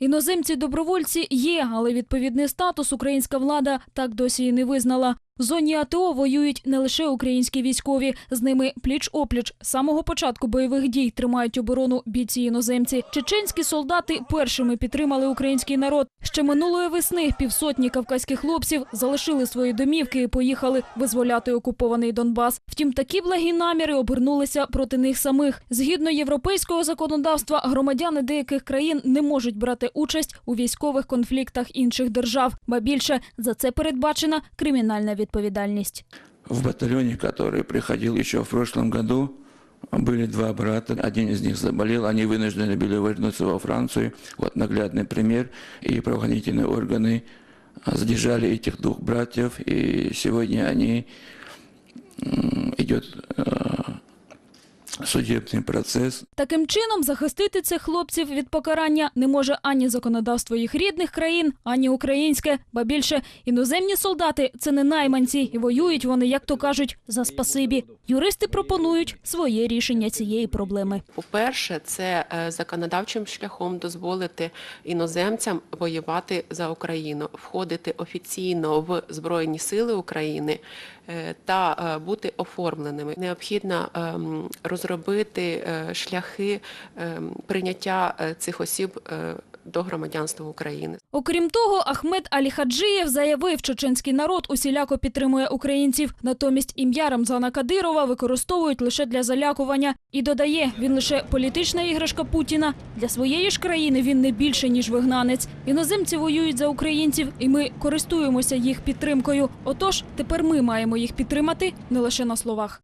Іноземці добровольці є, але відповідний статус українська влада так досі і не визнала. В зоні АТО воюють не лише українські військові, з ними пліч опліч. З самого початку бойових дій тримають оборону бійці іноземці. Чеченські солдати першими підтримали український народ. Ще минулої весни півсотні кавказьких хлопців залишили свої домівки і поїхали визволяти окупований Донбас. Втім, такі благі наміри обернулися проти них самих. Згідно європейського законодавства, громадяни деяких країн не можуть брати участь у військових конфліктах інших держав. Ба більше за це передбачена кримінальна відповідальність. В батальоне, который приходил еще в прошлом году, были два брата. Один из них заболел, они вынуждены были вернуться во Францию. Вот наглядный пример. И правоохранительные органы задержали этих двух братьев. И сегодня они идет судебный процесс. Таким чином, захистити цих хлопців від покарання не може ані законодавство їх рідних країн, ані українське. Ба більше іноземні солдати це не найманці, і воюють вони, як то кажуть, за спасибі. Юристи пропонують своє рішення цієї проблеми. По-перше, це е, законодавчим шляхом дозволити іноземцям воювати за Україну, входити офіційно в Збройні Сили України е, та е, бути оформленими. Необхідно ем, розробити е, шляхи ем, прийняття е, цих осіб е, до громадянства України. Окрім того, Ахмед Аліхаджиєв заявив, чеченський народ усіляко підтримує українців. Натомість ім'я Рамзана Кадирова використовують лише для залякування. І додає, він лише політична іграшка Путіна. Для своєї ж країни він не більше ніж вигнанець. Іноземці воюють за українців, і ми користуємося їх підтримкою. Отож, тепер ми маємо їх підтримати не лише на словах.